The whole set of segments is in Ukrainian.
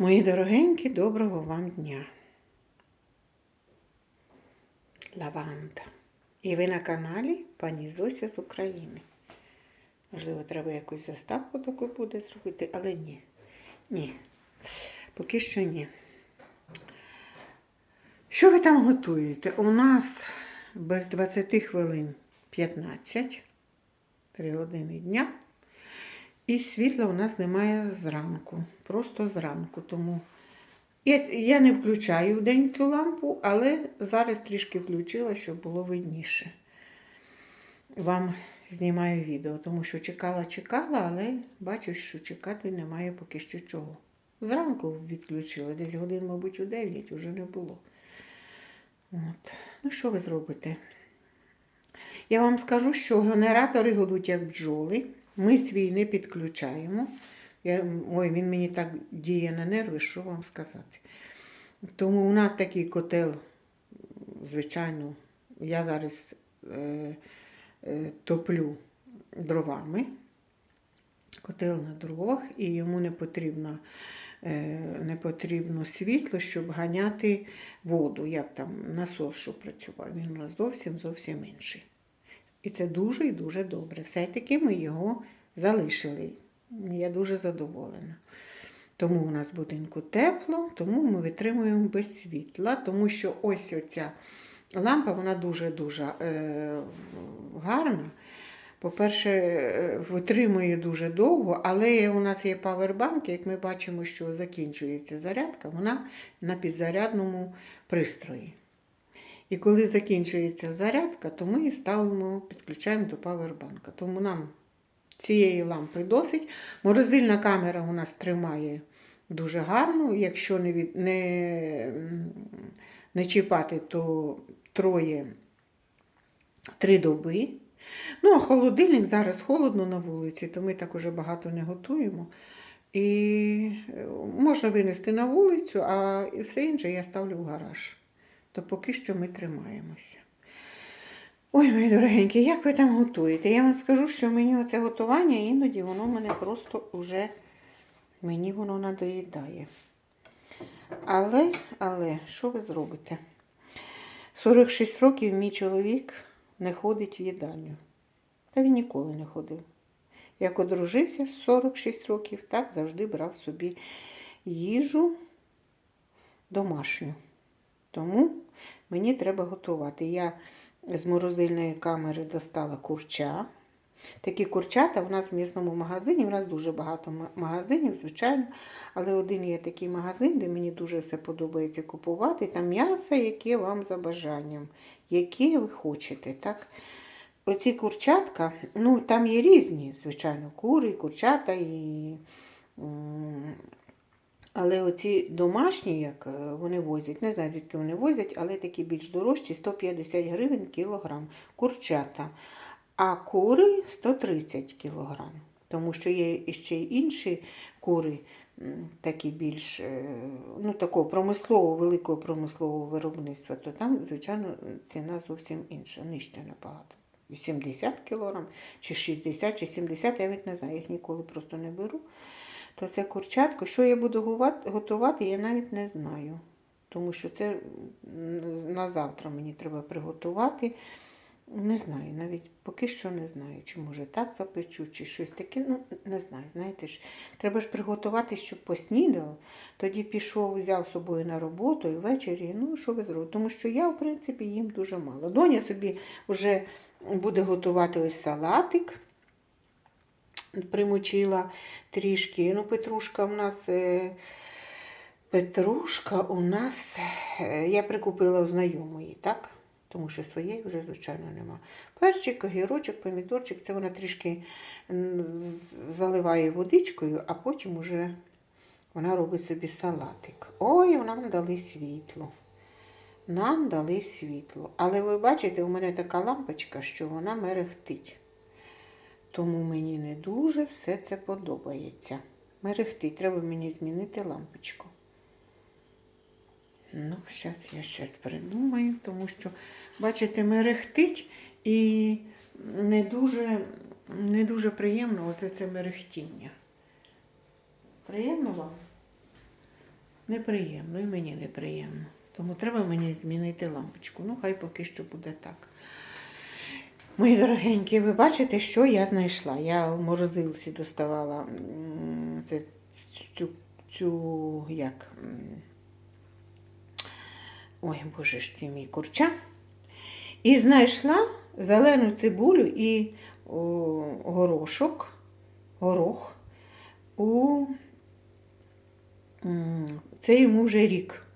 Мої дорогенькі, доброго вам дня. Лаванда. І ви на каналі пані Зося з України. Можливо, треба якусь заставку таку буде зробити, але ні. Ні. Поки що ні. Що ви там готуєте? У нас без 20 хвилин 15, 3 години дня. І світла у нас немає зранку. Просто зранку. Тому я, я не включаю в день цю лампу, але зараз трішки включила, щоб було видніше. Вам знімаю відео, тому що чекала, чекала, але бачу, що чекати немає поки що чого. Зранку відключила, десь годин, мабуть, у 9 вже не було. От. Ну, що ви зробите? Я вам скажу, що генератори гудуть як бджоли. Ми свій не підключаємо. Я, ой, він мені так діє на нерви, що вам сказати. Тому у нас такий котел, звичайно, я зараз е, е, топлю дровами. Котел на дровах, і йому не потрібно, е, не потрібно світло, щоб ганяти воду, як там насос, що працював. Він у нас зовсім зовсім інший. І це дуже і дуже добре. Все-таки ми його залишили. Я дуже задоволена. Тому у нас в будинку тепло, тому ми витримуємо без світла, тому що ось оця лампа, вона дуже-дуже е, гарна. По-перше, е, витримує дуже довго, але у нас є павербанк, як ми бачимо, що закінчується зарядка, вона на підзарядному пристрої. І коли закінчується зарядка, то ми її ставимо, підключаємо до павербанка. Тому нам цієї лампи досить. Морозильна камера у нас тримає дуже гарно. Якщо не, від, не, не чіпати, то троє три доби. Ну, а холодильник зараз холодно на вулиці, то ми так уже багато не готуємо. І можна винести на вулицю, а все інше я ставлю в гараж. То поки що ми тримаємося. Ой, мої дорогенькі, як ви там готуєте? Я вам скажу, що мені оце готування іноді воно мене просто вже мені воно надоїдає. Але, але, що ви зробите? 46 років мій чоловік не ходить в їдальню. Та він ніколи не ходив. Як одружився в 46 років, так завжди брав собі їжу домашню. Тому мені треба готувати. Я з морозильної камери достала курча. Такі курчата в нас в місному магазині. У нас дуже багато магазинів, звичайно. Але один є такий магазин, де мені дуже все подобається купувати. Там м'ясо, яке вам за бажанням, яке ви хочете. так. Оці курчатка, ну там є різні, звичайно, кури, курчата і. Але оці домашні, як е, вони возять, не знаю, звідки вони возять, але такі більш дорожчі 150 гривень кілограм курчата. А кури 130 кілограм. Тому що є ще й інші кури, такі більш е, ну, такого промислового, великого промислового виробництва, то там, звичайно, ціна зовсім інша, нижча набагато. 80 кілограм, чи 60, чи 70, я навіть не знаю, їх ніколи просто не беру то це курчатко. Що я буду готувати, я навіть не знаю. Тому що це на завтра мені треба приготувати. Не знаю, навіть поки що не знаю, чи може так запечу, чи щось таке. Ну, не знаю. Знаєте ж, треба ж приготувати, щоб поснідав. Тоді пішов, взяв з собою на роботу і ввечері. Ну, що ви зробите? Тому що я, в принципі, їм дуже мало. Доня собі вже буде готувати ось салатик примочила трішки. Ну, Петрушка у нас. Е, Петрушка у нас, е, я прикупила в знайомої, так? Тому що своєї вже, звичайно, нема. Перчик, огірочок, помідорчик, це вона трішки заливає водичкою, а потім уже вона робить собі салатик. Ой, нам дали світло. Нам дали світло. Але ви бачите, у мене така лампочка, що вона мерехтить. Тому мені не дуже все це подобається. Мерехтить, треба мені змінити лампочку. Ну, зараз я щось придумаю, тому що, бачите, мерехтить і не дуже не дуже приємно оце це мерехтіння. Приємно вам? неприємно, і мені неприємно. Тому треба мені змінити лампочку. Ну, хай поки що буде так. Мої дорогенькі, ви бачите, що я знайшла. Я в морозилці доставала це, цю, цю як. Ой, боже ж ти мій курча. І знайшла зелену цибулю і о, горошок, горох у це йому вже рік.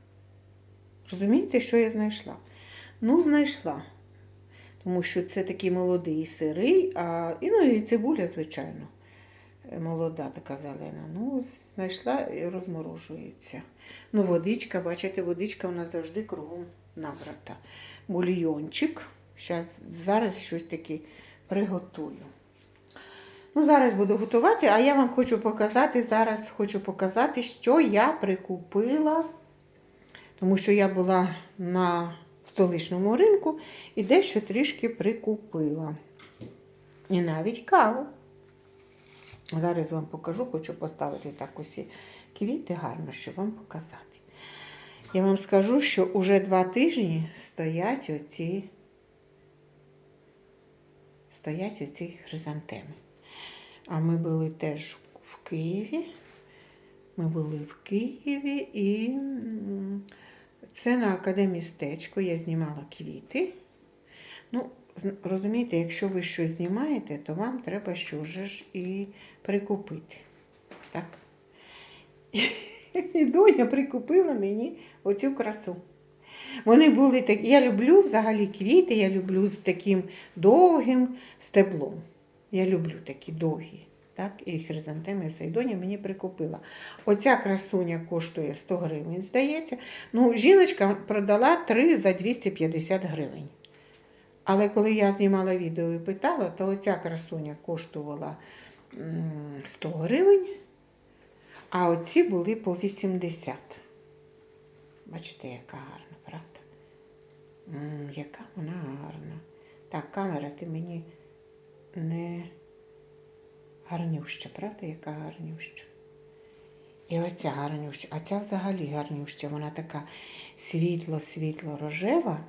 Розумієте, що я знайшла? Ну, знайшла. Тому що це такий молодий сирий, а і, ну, і цибуля, звичайно, молода така зелена. Ну, знайшла і розморожується. Ну, водичка, бачите, водичка у нас завжди кругом набрата. Бульйончик. Щас, зараз щось таке приготую. Ну, зараз буду готувати, а я вам хочу показати, зараз хочу показати, що я прикупила, тому що я була на столичному ринку і дещо трішки прикупила. І навіть каву. Зараз вам покажу, хочу поставити так усі квіти гарно, щоб вам показати. Я вам скажу, що уже два тижні стоять оці, стоять оці хризантеми. А ми були теж в Києві. Ми були в Києві і це на академістечко я знімала квіти. Ну, розумієте, якщо ви щось знімаєте, то вам треба що ж і прикупити. Так? І доня прикупила мені оцю красу. Вони були такі. Я люблю взагалі квіти, я люблю з таким довгим стеблом. Я люблю такі довгі. Так, і хризантеми, і все. І доня мені прикупила. Оця красуня коштує 100 гривень, здається. Ну, жіночка продала 3 за 250 гривень. Але коли я знімала відео і питала, то оця красуня коштувала 100 гривень, а оці були по 80. Бачите, яка гарна, правда? М, яка вона гарна. Так, камера, ти мені не гарнюща, правда, яка гарнюща? І оця гарнюща, а ця взагалі гарнюща, вона така світло-світло-рожева.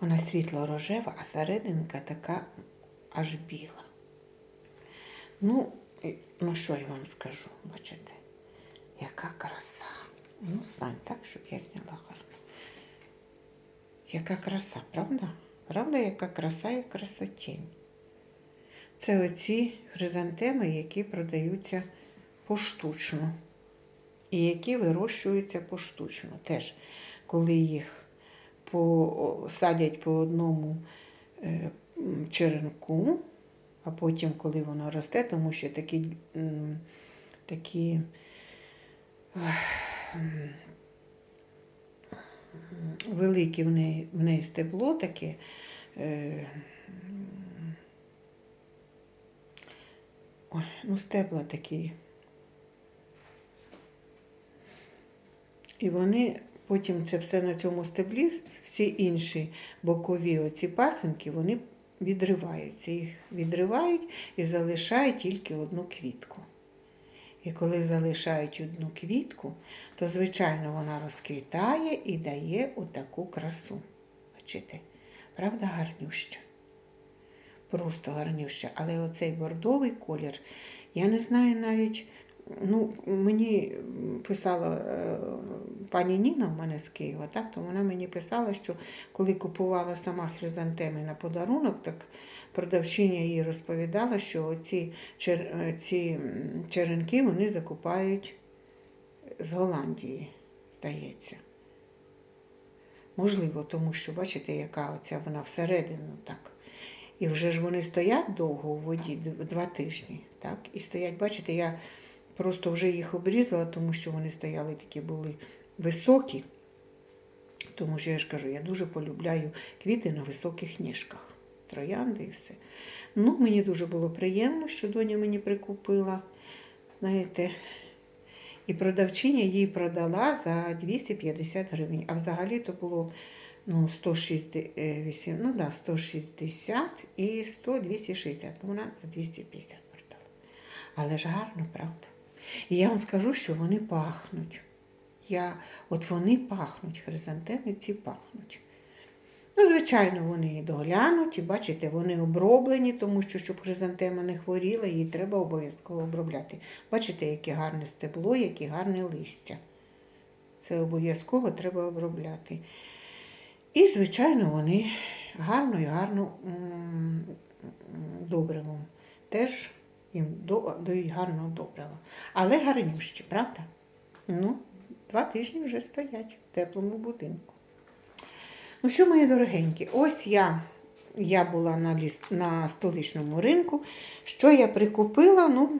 Вона світло-рожева, а серединка така аж біла. Ну, ну що я вам скажу, бачите, яка краса. Ну, стань так, щоб я зняла гарно. Яка краса, правда? Правда, яка краса і красотінь. Це оці хризантеми, які продаються поштучно. І які вирощуються поштучно. Теж, коли їх по, садять по одному е, черенку, а потім, коли воно росте, тому що такі, такі велике в неї, в неї стебло таке. Е, м, ой, ну, стебла такі. І вони потім це все на цьому стеблі, всі інші бокові оці пасинки, вони відриваються. Їх відривають і залишають тільки одну квітку. І коли залишають одну квітку, то, звичайно, вона розквітає і дає отаку красу. Бачите? Правда, гарнюща. Просто гарнюща. Але оцей бордовий колір, я не знаю навіть. Ну, мені писала е, пані Ніна в мене з Києва, так, то вона мені писала, що коли купувала сама хризантеми на подарунок, так продавчиня їй розповідала, що ці, чер, е, ці черенки вони закупають з Голландії, здається. Можливо, тому що, бачите, яка оця вона всередину так. І вже ж вони стоять довго у воді, два тижні. Так? І стоять, бачите, я просто вже їх обрізала, тому що вони стояли такі були високі. Тому що я ж кажу, я дуже полюбляю квіти на високих ніжках. Троянди і все. Ну, мені дуже було приємно, що доня мені прикупила. Знаєте, і продавчиня їй продала за 250 гривень. А взагалі то було ну, 160, ну, да, 160 і 100, 260. Ну, вона за 250 продала. Але ж гарно, правда? І я вам скажу, що вони пахнуть. Я, от вони пахнуть, хризантеми ці пахнуть. Ну, звичайно, вони доглянуті, бачите, вони оброблені, тому що, щоб хризантема не хворіла, її треба обов'язково обробляти. Бачите, яке гарне стебло, яке гарне листя. Це обов'язково треба обробляти. І, звичайно, вони гарно і гарно м, добривом. Теж їм дають гарного добрива. Але гарнющі, правда? Ну, два тижні вже стоять в теплому будинку. Ну що, мої дорогенькі, ось я, я була на, ліс, на столичному ринку. Що я прикупила? Ну,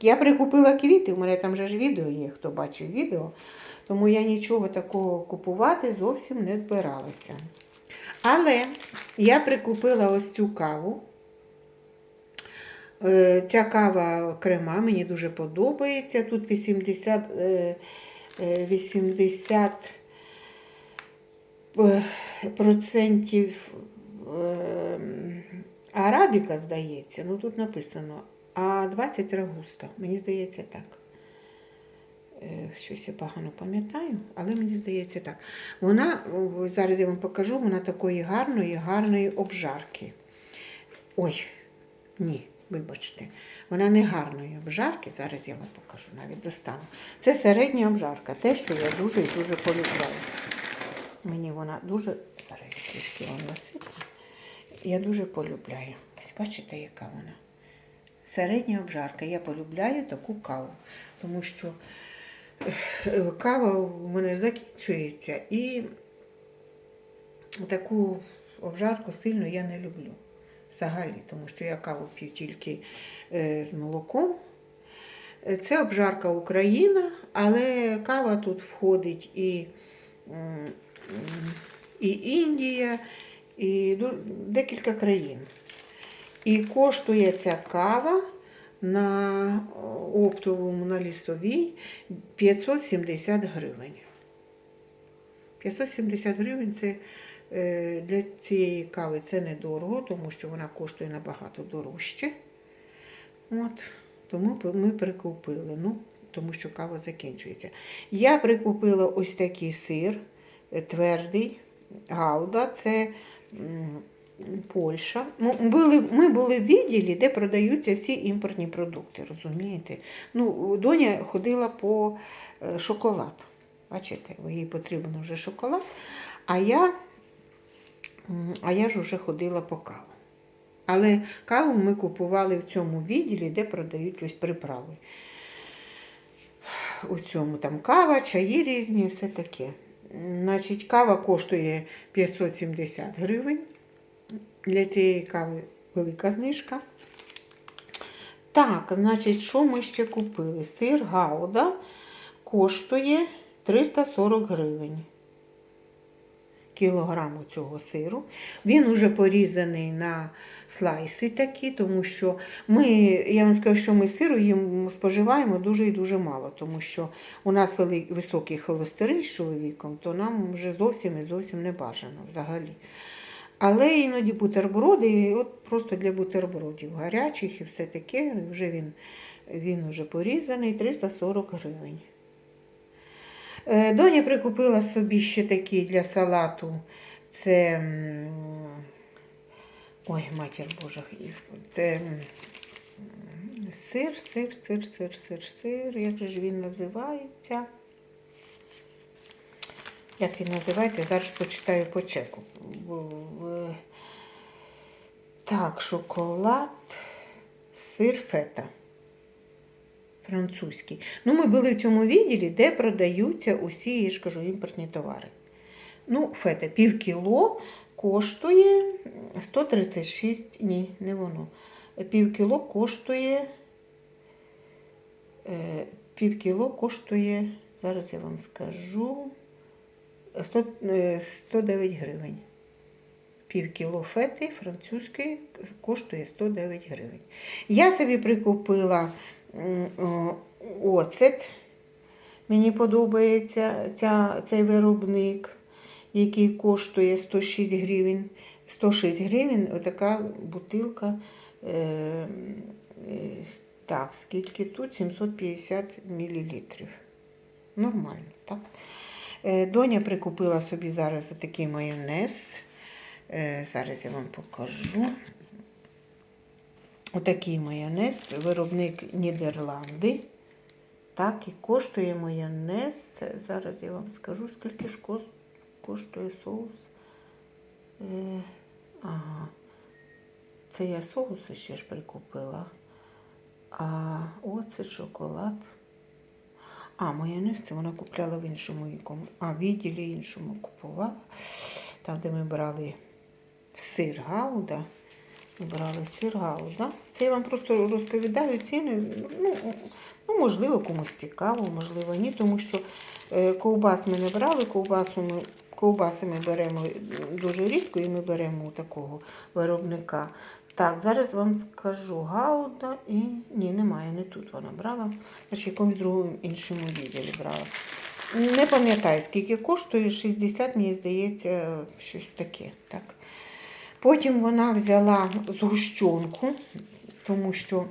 я прикупила квіти, у мене там вже ж відео є, хто бачив відео. Тому я нічого такого купувати зовсім не збиралася. Але я прикупила ось цю каву. Е, Ця кава крема мені дуже подобається. Тут 80, е, е, 80 е, процентів арабіка, здається. Ну тут написано, а 20 рагуста. Мені здається так. Е, Щось я погано пам'ятаю, але мені здається так. Вона, зараз я вам покажу, вона такої гарної, гарної обжарки. Ой, ні, вибачте. Вона не гарної обжарки, зараз я вам покажу, навіть достану. Це середня обжарка, те, що я дуже і дуже полюбляю. Мені вона дуже, зараз я трішки вам насиплю. Я дуже полюбляю. Ось бачите, яка вона. Середня обжарка. Я полюбляю таку каву, тому що кава в мене закінчується і таку обжарку сильно я не люблю. Взагалі, тому що я каву п'ю тільки е, з молоком. Е, Це обжарка Україна, але кава тут входить і, і Індія, і декілька країн. І коштує ця кава на оптовому на лісовій 570 гривень. 570 гривень це е, для цієї кави це недорого, тому що вона коштує набагато дорожче. От, тому ми прикупили, ну, тому що кава закінчується. Я прикупила ось такий сир е, твердий, гауда, це Польща. Ну, були, ми були в відділі, де продаються всі імпортні продукти, розумієте? Ну, доня ходила по е, шоколад. Бачите, їй потрібен вже шоколад. А я, а я ж вже ходила по каву. Але каву ми купували в цьому відділі, де продають ось приправи. У цьому там кава, чаї різні, все таке. Значить, кава коштує 570 гривень. Для цієї кави велика знижка. Так, значить, що ми ще купили? Сир Гауда коштує 340 гривень. Кілограму цього сиру. Він уже порізаний на слайси такі, тому що ми, я вам скажу, що ми сиру їм споживаємо дуже і дуже мало, тому що у нас високий холестерин з чоловіком, то нам вже зовсім і зовсім не бажано взагалі. Але іноді бутерброди, і от просто для бутербродів гарячих і все таке, вже він, він уже порізаний, 340 гривень. Е, Доня прикупила собі ще такі для салату. Це. Ой, матір Божа, це сир, сир, сир, сир, сир, сир. Як же ж він називається? Як він називається? Зараз почитаю по чеку. В- Так, шоколад, сир фета. Французький. Ну, ми були в цьому відділі, де продаються усі, я ж кажу, імпортні товари. Ну, фета пів кіло коштує 136, ні, не воно. Пів кіло коштує. Е, пів кіло коштує, зараз я вам скажу, 100, е, 109 гривень. Пів кіло фети французької коштує 109 гривень. Я собі прикупила оцет. Мені подобається ця, цей виробник, який коштує 106 гривень. 106 гривень отака бутилка е, е, Так, скільки тут? 750 мл. Нормально, так? Е, Доня прикупила собі зараз отакий майонез. Е, Зараз я вам покажу. Отакий майонез, виробник Нідерланди. Так, і коштує майонез. Це зараз я вам скажу, скільки ж коштує соус. Е, ага. Це я соуси ще ж прикупила. А оце шоколад. А, майонез це вона купляла в іншому якому. А, відділі іншому купувала. Там, де ми брали сир Гауда. Брали сир Гауда. Це я вам просто розповідаю ціни. Ну, ну, можливо, комусь цікаво, можливо, ні, тому що е, ковбас ми не брали, ковбасу ми, ковбаси ми беремо дуже рідко і ми беремо у такого виробника. Так, зараз вам скажу Гауда і ні, немає, не тут вона брала, значить якомусь другому іншому відділі брала. Не пам'ятаю, скільки коштує, 60, мені здається, щось таке. Так. Потім вона взяла згущенку, тому що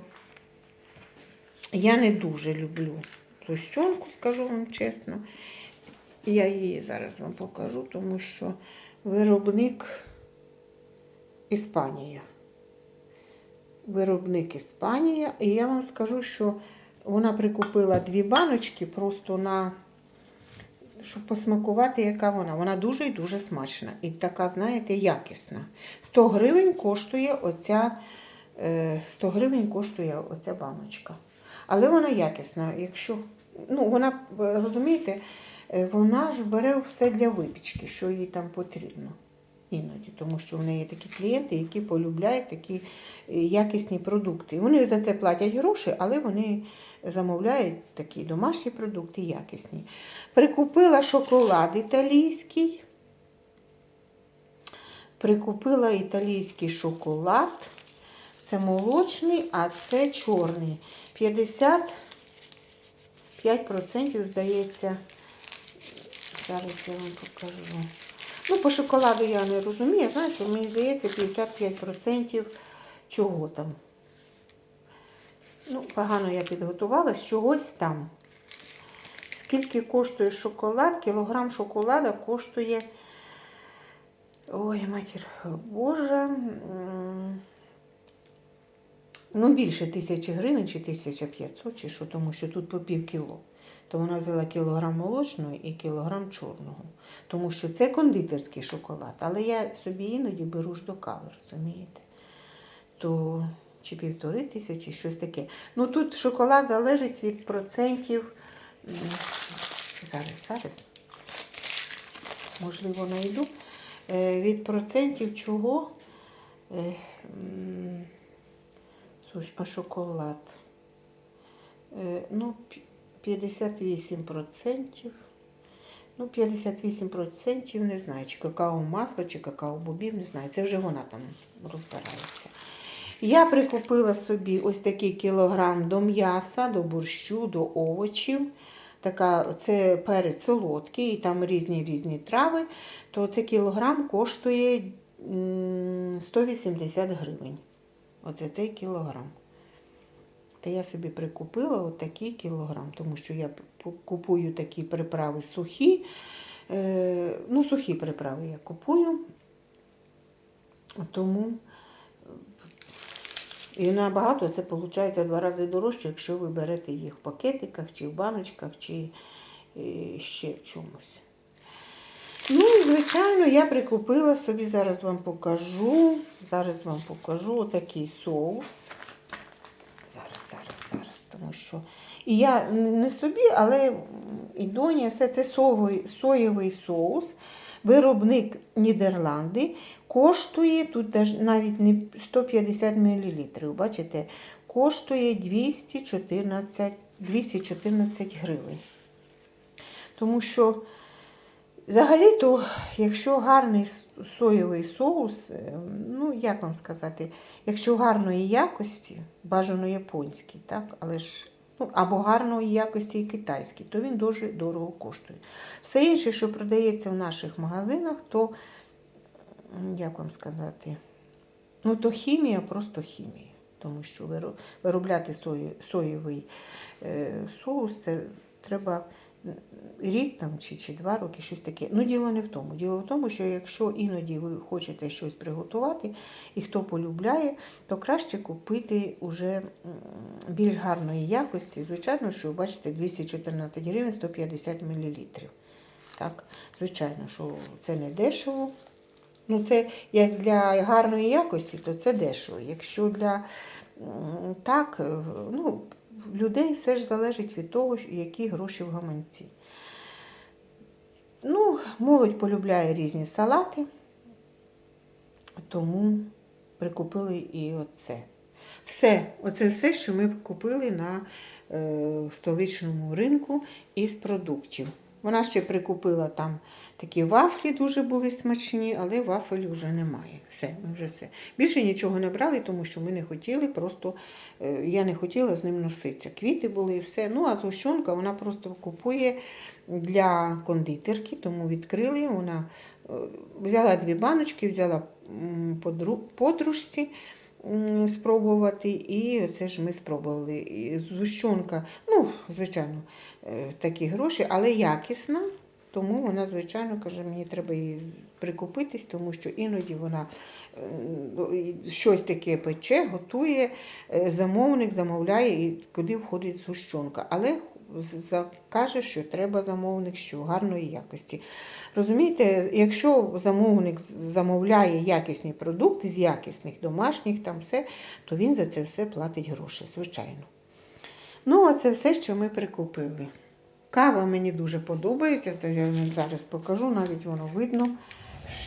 я не дуже люблю згущенку, скажу вам чесно. Я її зараз вам покажу, тому що виробник Іспанія. Виробник Іспанія. І я вам скажу, що вона прикупила дві баночки просто на щоб посмакувати, яка вона. Вона дуже і дуже смачна. І така, знаєте, якісна. 100 гривень коштує оця, е, 100 гривень коштує оця баночка. Але вона якісна. Якщо, ну, вона, е, розумієте, е, вона ж бере все для випічки, що їй там потрібно. Іноді, тому що в неї є такі клієнти, які полюбляють такі е, якісні продукти. Вони за це платять гроші, але вони замовляють такі домашні продукти якісні. Прикупила шоколад італійський. Прикупила італійський шоколад. Це молочний, а це чорний. 55%, здається. Зараз я вам покажу. Ну, по шоколаду я не розумію. Що мені здається 55% чого там. Ну, погано я підготувалась, чогось там. Скільки коштує шоколад? Кілограм шоколада коштує. Ой, матір Боже. Ну, більше тисячі гривень чи 1500, чи що, тому що тут по пів кіло. То вона взяла кілограм молочного і кілограм чорного. Тому що це кондитерський шоколад. Але я собі іноді беру ж до кави, розумієте? То чи півтори тисячі, щось таке. Ну тут шоколад залежить від процентів. Зараз, зараз. Можливо, знайду. Е, Від процентів чого? Е, Слушай, а шоколад. Е, Ну, 58%. Ну, 58% не знаю, чи какао масло, чи какао бобів, не знаю. Це вже вона там розбирається. Я прикупила собі ось такий кілограм до м'яса, до борщу, до овочів. Така, це перець солодкий, і там різні різні трави. То це кілограм коштує 180 гривень. Оце цей кілограм. Та я собі прикупила отакий кілограм, тому що я купую такі приправи сухі. Е, ну, сухі приправи я купую. Тому і набагато це виходить два рази дорожче, якщо ви берете їх в пакетиках, чи в баночках, чи е, ще в чомусь. Ну і, звичайно, я прикупила собі, зараз вам покажу. Зараз вам покажу отакий соус. Зараз, зараз, зараз, тому що. І я не собі, але і доня, все це соєвий соус. Виробник Нідерланди коштує тут навіть не 150 мл. Бачите, коштує 214, 214 гривень. Тому що взагалі-то, якщо гарний соєвий соус, е, ну як вам сказати, якщо гарної якості, бажано японський, так, але ж ну, або гарної якості і китайський, то він дуже дорого коштує. Все інше, що продається в наших магазинах, то, як вам сказати, ну то хімія, просто хімія. тому що виробляти сої, соєвий е, соус це треба рік там, чи, чи два роки, щось таке. Ну, діло не в тому. Діло в тому, що якщо іноді ви хочете щось приготувати, і хто полюбляє, то краще купити уже більш гарної якості. Звичайно, що бачите, 214 гривень 150 мл. Так, звичайно, що це не дешево. Ну, це як для гарної якості, то це дешево. Якщо для так, е, ну, людей все ж залежить від того, які гроші в гаманці. Ну, молодь полюбляє різні салати, тому прикупили і оце. Все, оце все, що ми купили на е, столичному ринку із продуктів. Вона ще прикупила там такі вафлі, дуже були смачні, але вафель вже немає. Все, ми вже все. Більше нічого не брали, тому що ми не хотіли, просто е, я не хотіла з ним носитися. Квіти були і все. Ну, а згущенка вона просто купує для кондитерки, тому відкрили. Вона е, взяла дві баночки, взяла подружці спробувати, і це ж ми спробували. І згущенка, ну, звичайно, е, такі гроші, але якісна. Тому вона, звичайно, каже, мені треба її прикупитись, тому що іноді вона щось таке пече, готує, е, замовник замовляє, і куди входить згущенка. Але каже, що треба замовник, що гарної якості. Розумієте, якщо замовник замовляє якісні продукти з якісних домашніх, там все, то він за це все платить гроші, звичайно. Ну, а це все, що ми прикупили. Кава мені дуже подобається, це я вам зараз покажу, навіть воно видно,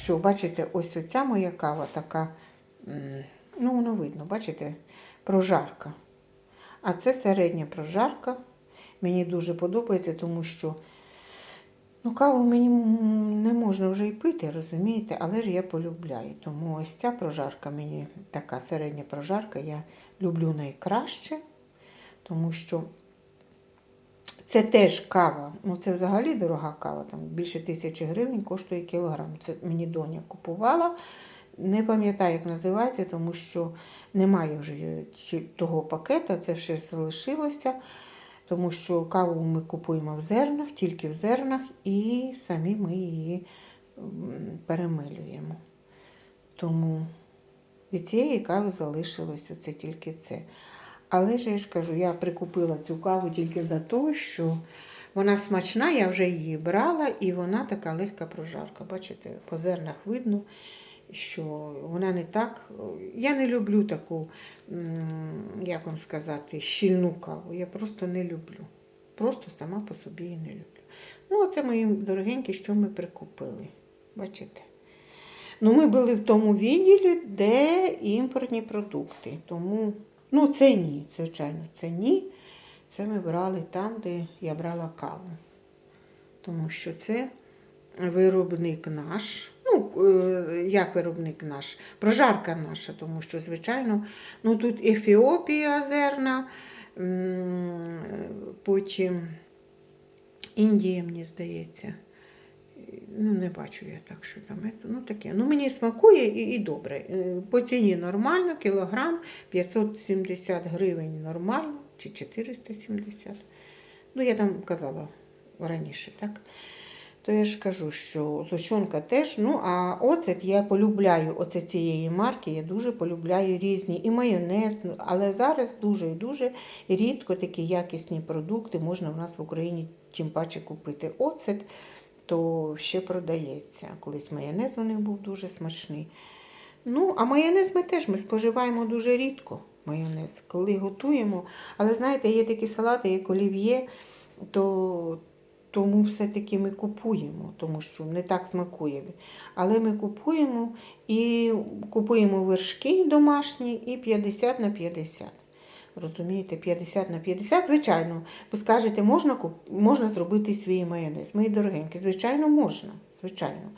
що, бачите, ось оця моя кава така, ну, воно видно, бачите, прожарка. А це середня прожарка. Мені дуже подобається, тому що ну, каву мені не можна вже й пити, розумієте, але ж я полюбляю. Тому ось ця прожарка мені така середня прожарка, я люблю найкраще, тому що це теж кава. Ну, це взагалі дорога кава, там більше тисячі гривень коштує кілограм. Це мені доня купувала. Не пам'ятаю, як називається, тому що немає вже того пакета, це все залишилося. Тому що каву ми купуємо в зернах, тільки в зернах, і самі ми її перемилюємо. Тому від цієї кави залишилось оце тільки це. Але ж я ж кажу, я прикупила цю каву тільки за те, що вона смачна, я вже її брала, і вона така легка прожарка. Бачите, по зернах видно, що вона не так. Я не люблю таку, як вам сказати, щільну каву. Я просто не люблю. Просто сама по собі її не люблю. Ну, оце мої дорогенькі, що ми прикупили. Бачите? Ну, ми були в тому відділі, де імпортні продукти. Тому, ну, це ні, звичайно, це ні. Це ми брали там, де я брала каву. Тому що це виробник наш. Ну, е, як виробник наш? Прожарка наша, тому що, звичайно, ну тут Ефіопія зерна, потім Індія, мені здається. Ну, не бачу я так, що там. Ну, таке. Ну, мені смакує і, і добре. Е, По ціні нормально, кілограм 570 гривень нормально, чи 470. Ну, я там казала раніше, так? То я ж кажу, що зощонка теж. Ну, а оцет я полюбляю оце цієї марки, я дуже полюбляю різні і майонез, але зараз дуже і дуже рідко такі якісні продукти можна в нас в Україні тим паче купити. Оцет то ще продається. Колись майонез у них був дуже смачний. Ну, а майонез ми теж ми споживаємо дуже рідко. Майонез, коли готуємо. Але знаєте, є такі салати, як олів'є, то тому все-таки ми купуємо, тому що не так смакує. Але ми купуємо і купуємо вершки домашні і 50 на 50. Розумієте, 50 на 50, звичайно, ви скажете, можна, можна зробити свій майонез. Мої дорогенькі, звичайно, можна. Звичайно.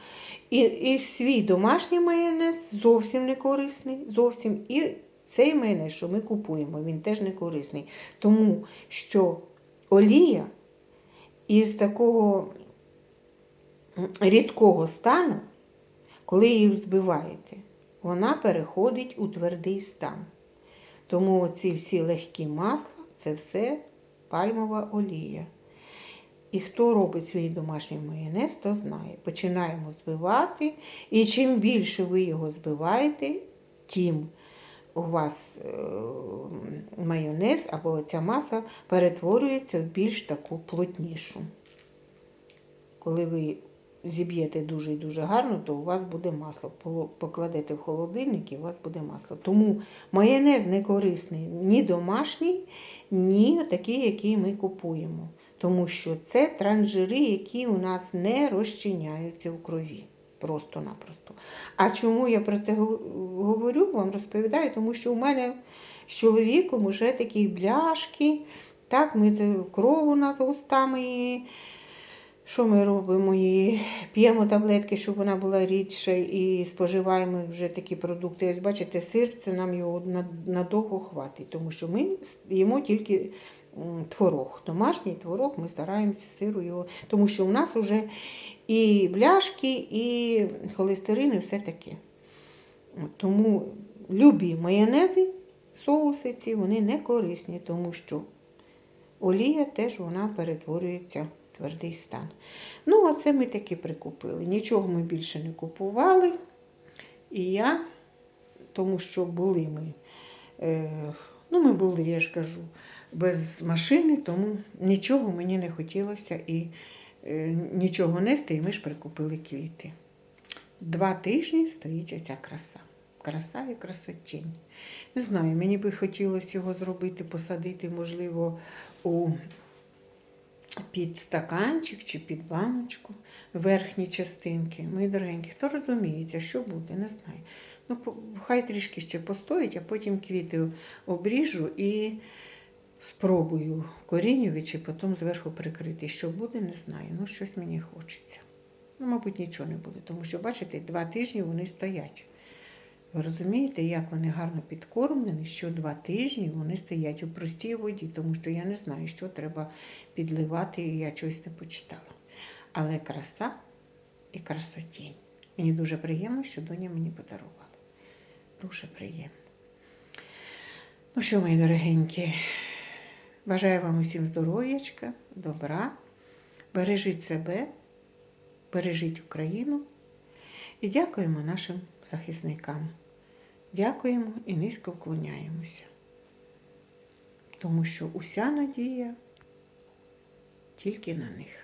І, і свій домашній майонез зовсім не корисний, зовсім. І цей майонез, що ми купуємо, він теж не корисний. Тому що олія із такого рідкого стану, коли її взбиваєте, вона переходить у твердий стан. Тому ці всі легкі масла це все пальмова олія. І хто робить свій домашній майонез, то знає. Починаємо збивати. І чим більше ви його збиваєте, тим у вас е, майонез або ця маса перетворюється в більш таку плотнішу. Коли ви зіб'єте дуже і дуже гарно, то у вас буде масло. Покладете в холодильник і у вас буде масло. Тому майонез не корисний ні домашній, ні такий, який ми купуємо. Тому що це транжири, які у нас не розчиняються в крові. Просто-напросто. А чому я про це говорю, вам розповідаю, тому що у мене з чоловіком вже такі бляшки. Так, ми це кров у нас густами. Що ми робимо? І п'ємо таблетки, щоб вона була рідша, і споживаємо вже такі продукти. Ось бачите, сир це нам його надовго хватить, тому що ми їмо тільки творог. Домашній творог, ми стараємося сиру його, тому що у нас вже і бляшки, і холестерин, і все таке. Тому любі майонези, соуси ці, вони не корисні, тому що олія теж вона перетворюється в твердий стан. Ну, а це ми таки прикупили. Нічого ми більше не купували. І я, тому що були ми, е, ну, ми були, я ж кажу, без машини, тому нічого мені не хотілося і нічого нести, і ми ж прикупили квіти. Два тижні стоїть оця краса. Краса і красотінь. Не знаю, мені би хотілося його зробити, посадити, можливо, у під стаканчик чи під баночку верхні частинки. Мої дорогенькі, хто розуміється, що буде, не знаю. Ну, хай трішки ще постоїть, а потім квіти обріжу і спробую корінювачі, потім зверху прикрити. Що буде, не знаю. Ну, щось мені хочеться. Ну, мабуть, нічого не буде, тому що, бачите, два тижні вони стоять. Ви розумієте, як вони гарно підкормлені, що два тижні вони стоять у простій воді, тому що я не знаю, що треба підливати, і я чогось не почитала. Але краса і красотінь. Мені дуже приємно, що доня мені подарувала. Дуже приємно. Ну що, мої дорогенькі, бажаю вам усім здоров'ячка, добра. Бережіть себе, бережіть Україну і дякуємо нашим захисникам. Дякуємо і низько вклоняємося. Тому що уся надія тільки на них.